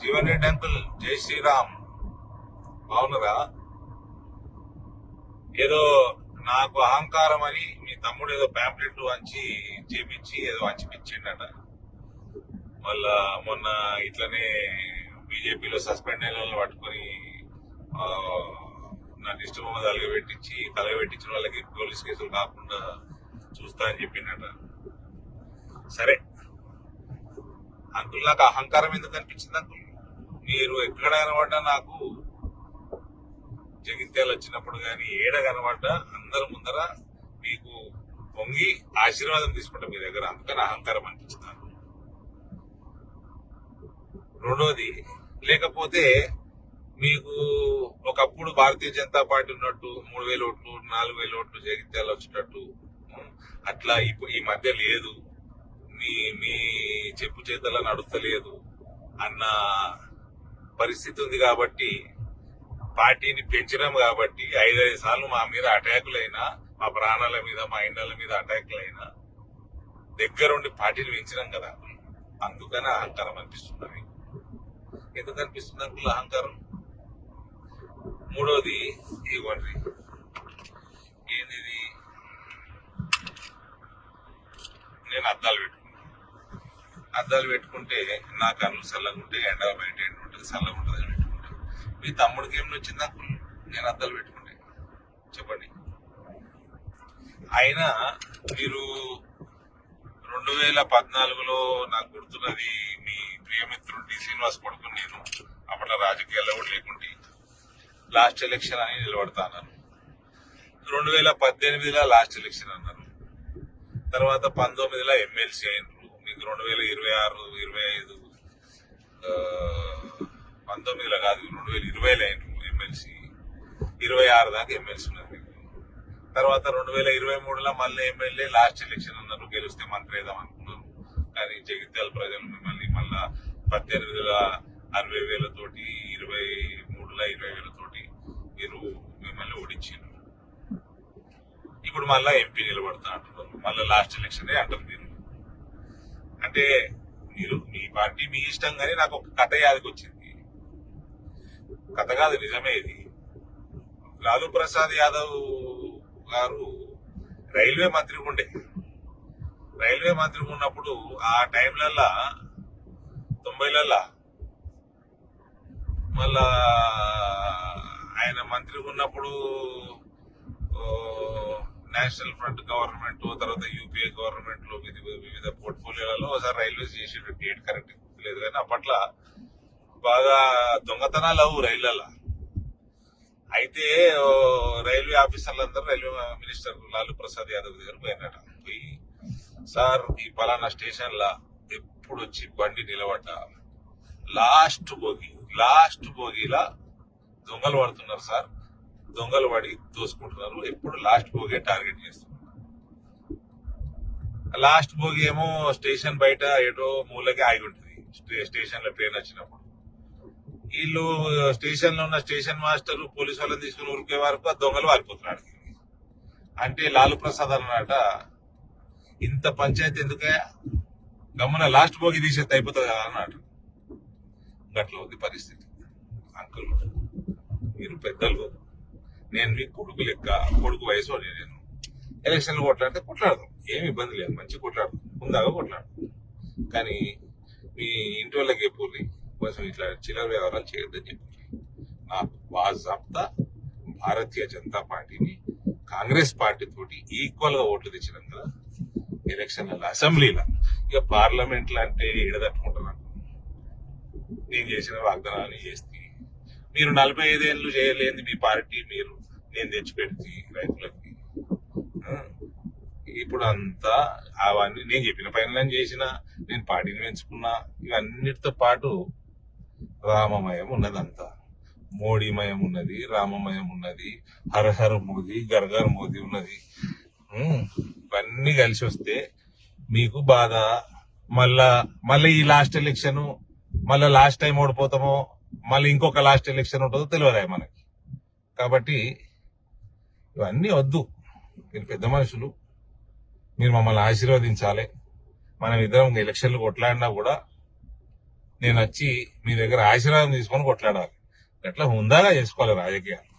Jeevani temple జై శ్రీరామ్. బాగున్నారా? ఏదో నాకు అహంకారం అని మీ తమ్ముడు ఏదో ప్యాంప్లెట్ వంచి చేపించి ఏదో వంచిపించిండట మళ్ళా మొన్న ఇట్లనే బీజేపీలో సస్పెండ్ అయిన వాళ్ళని పట్టుకొని ఆ, నాకు ఇష్టం తలగబెట్టించి తలగబెట్టించిన వాళ్ళకి పోలీస్ కేసులు కాకుండా చూస్తా అని చెప్పిండట. సరే. అంకుల్ నాకు అహంకారం ఎందుకు అనిపించింది అంకుల్? మీరు ఎక్కడ కనబడ్డా నాకు జగిత్యాలు వచ్చినప్పుడు కానీ ఏడ కనబడ్డా అందరి ముందర మీకు పొంగి ఆశీర్వాదం తీసుకుంటాం మీ దగ్గర. అందుకని అహంకారం అనిపించింది రెండోది లేకపోతే మీకు ఒకప్పుడు భారతీయ జనతా పార్టీ ఉన్నట్టు మూడు వేల ఓట్లు నాలుగు వేల ఓట్లు జగిత్యాలు వచ్చినట్టు అట్లా ఈ మధ్య లేదు. మీ మీ చెప్పు చేతల నడుస్తలేదు అన్న పరిస్థితి ఉంది కాబట్టి పార్టీని పెంచినాం కాబట్టి ఐదైదు సార్లు మా మీద అటాకులైనా మా ప్రాణాల మీద మా ఇండ్ల మీద అటాకులైనా దగ్గరుండి పార్టీని పెంచినాం కదా. అందుకని అహంకారం అనిపిస్తుంది ఎందుకు అనిపిస్తుంది అంకుల్ అహంకారం? మూడోది ఇవ్వండి. ఏంది నేను అద్దాలు పెట్టు. అద్దాలు పెట్టుకుంటే నా కళ్ళు చల్లగా ఉంటే ఎండ బయట ఎండ ఉంటుంది చల్లగా ఉంటుంది అని పెట్టుకుంటాను మీ తమ్ముడికి ఏమి వచ్చింది? నాకు నేను అద్దాలు పెట్టుకుంటే. చెప్పండి. అయినా మీరు రెండు వేల పద్నాలుగులో నాకు గుర్తున్నది మీ ప్రియమిత్రుడు డి శ్రీనివాస్ కొడుకు నేను అప్పట్లో రాజకీయాల్లో కూడా లేకుంటే లాస్ట్ ఎలక్షన్ అని నిలబడతా అన్నారు. రెండు వేల పద్దెనిమిదిలో లాస్ట్ ఎలక్షన్ అన్నారు. తర్వాత పంతొమ్మిదిలో ఎమ్మెల్సీ అయినారు. రెండు వేల ఇరవై ఆరు ఇరవై ఐదు పంతొమ్మిదిలో కాదు రెండు వేల ఇరవైలో అయినరు ఎమ్మెల్సీ ఇరవై ఆరు దాకా ఎమ్మెల్సీ ఉన్నారు. తర్వాత రెండు వేల ఇరవై మూడులో మళ్ళీ ఎమ్మెల్యే లాస్ట్ ఎలక్షన్ అన్నారు గెలిస్తే మంత్రి వేద్దాం అనుకున్నారు. కానీ జగిత్యాల ప్రజలు మిమ్మల్ని మళ్ళా పద్దెనిమిదిలో అరవై వేలతోటి ఇరవై మూడులో ఇరవై వేలతోటి మీరు మిమ్మల్ని ఓడించారు ఇప్పుడు మళ్ళా ఎంపీ నిలబడతా అంటున్నారు. మళ్ళీ లాస్ట్ ఎలక్షన్ అంటారు అంటే మీరు మీ పార్టీ మీ ఇష్టం కానీ నాకు ఒక కథ యాదకి వచ్చింది కథ కాదు నిజమే ఇది. లాలూ ప్రసాద్ యాదవ్ గారు రైల్వే మంత్రి ఉండే. రైల్వే మంత్రి ఉన్నప్పుడు ఆ టైంలల్లా తొంభైలల్లా మళ్ళా ఆయన మంత్రి ఉన్నప్పుడు నేషనల్ ఫ్రంట్ గవర్నమెంట్ తర్వాత యూపీఏ గవర్నమెంట్ రైల్వేస్ చేసేట డేట్ కరెక్ట్ లేదు కానీ అప్పట్లో బాగా దొంగతనాలు అవు రైళ్ళలో అయితే రైల్వే ఆఫీసర్లందరూ రైల్వే మినిస్టర్ లాలూ ప్రసాద్ యాదవ్ దగ్గర పోయినట పోయి సార్ ఈ పలానా స్టేషన్లో ఎప్పుడు వచ్చి బండి నిలబడ్డ లాస్ట్ బోగి లాస్ట్ బోగిలా దొంగలు పడుతున్నారు సార్. దొంగలు పడి దోసుకుంటున్నారు. ఎప్పుడు లాస్ట్ బోగే టార్గెట్ చేస్తున్నారు. లాస్ట్ బోగి ఏమో స్టేషన్ బయట ఏటో మూలకి ఆగి ఉంటుంది. స్టే- స్టేషన్లో ట్రైన్ వచ్చినప్పుడు వీళ్ళు స్టేషన్లో ఉన్న స్టేషన్ మాస్టర్ పోలీసు వాళ్ళని తీసుకుని ఉరికే వరకు ఆ దొంగలు వాలిపోతున్నాడు అంటే లాలు ప్రసాద్ అన్నమాట ఇంత పంచాయతీ ఎందుకే? గమ్మున లాస్ట్ బోగి తీసేది అయిపోతుంది కదా అన్నమాట గట్ల ఉంది పరిస్థితి. అంకుల్ మీరు పెద్దలు. నేను మీ కొడుకు లెక్క కొడుకు వయసు నేను ఎలక్షన్లు కొట్లాడితే కొట్లాడదాం. ఏమి ఇబ్బంది లేదు. మంచి కొట్లాడదాం ముందాగా కొట్లాడదాం కానీ మీ ఇంటి వాళ్ళకి ఎప్పుడు కొంచెం ఇట్లా చిల్లర వ్యవహారాలు చేయొద్దని చెప్పి. నా బాజాబ్తా భారతీయ జనతా పార్టీని కాంగ్రెస్ పార్టీ తోటి ఈక్వల్గా ఓట్లు తెచ్చినాం కదా ఎలక్షన్ల అసెంబ్లీలో. ఇక పార్లమెంట్లో అంటే ఎడదట్టుకుంటున్నాను నేను చేసిన వాగ్దానాలు చేస్తే. మీరు నలభై ఐదేళ్ళు చేయలేని మీ పార్టీ మీరు. నేను తెచ్చిపెడితే రైతులకు ఇప్పుడు అంతా అవన్నీ నేను చెప్పిన పనులను చేసిన నేను పాటిని పెంచుకున్నా ఇవన్నిటితో పాటు రామమయం ఉన్నదంతా. మోడీమయం ఉన్నది రామమయం ఉన్నది హరహర మోదీ గర్గర్ మోదీ ఉన్నది. ఇవన్నీ కలిసి వస్తే మీకు బాధ. మళ్ళా మళ్ళీ ఈ లాస్ట్ ఎలక్షన్ మళ్ళీ లాస్ట్ టైం ఓడిపోతామో మళ్ళీ ఇంకొక లాస్ట్ ఎలక్షన్ ఉంటుందో తెలియదా మనకి. కాబట్టి ఇవన్నీ వద్దు. మీరు పెద్ద మనుషులు. మీరు మమ్మల్ని ఆశీర్వదించాలి. మనం ఇద్దరం ఎలక్షన్లు కొట్లాడినా కూడా నేను వచ్చి మీ దగ్గర ఆశీర్వాదం తీసుకొని కొట్లాడాలి. ఎట్లా హుందాగా చేసుకోవాలి రాజకీయాలు.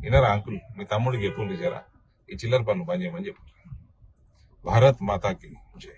వినరా అంకుల్ మీ తమ్ముడికి ఎప్పుడు జరా. ఈ చిల్లర పనులు పని చేయమని చెప్పారు భారత్ మాతాకి జై.